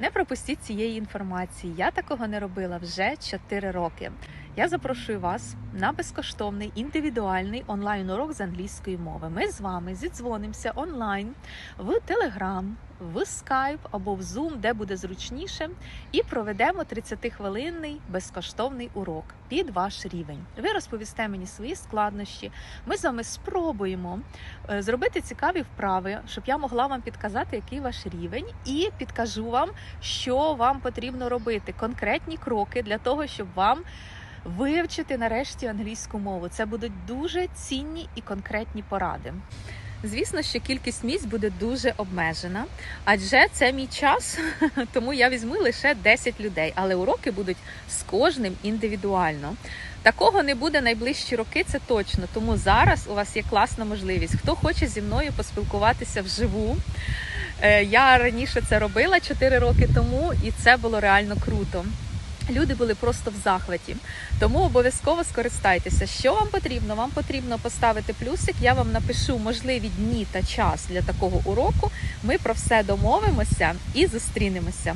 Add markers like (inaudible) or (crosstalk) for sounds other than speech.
Не пропустіть цієї інформації. Я такого не робила вже 4 роки. Я запрошую вас на безкоштовний індивідуальний онлайн-урок з англійської мови. Ми з вами зідзвонимося онлайн в Telegram, в Skype або в Zoom, де буде зручніше, і проведемо 30-хвилинний безкоштовний урок під ваш рівень. Ви розповісте мені свої складнощі. Ми з вами спробуємо е, зробити цікаві вправи, щоб я могла вам підказати, який ваш рівень, і підкажу вам, що вам потрібно робити, конкретні кроки для того, щоб вам вивчити нарешті англійську мову. Це будуть дуже цінні і конкретні поради. Звісно, що кількість місць буде дуже обмежена, адже це мій час, (laughs) тому я візьму лише 10 людей, але уроки будуть з кожним індивідуально. Такого не буде найближчі роки, це точно. Тому зараз у вас є класна можливість. Хто хоче зі мною поспілкуватися вживу. Е, Я раніше це робила 4 роки тому, і це було реально круто. Люди були просто в захваті. Тому обов'язково скористайтеся. Що вам потрібно? Вам потрібно поставити плюсик. Я вам напишу можливі дні та час для такого уроку. Ми про все домовимося і зустрінемося.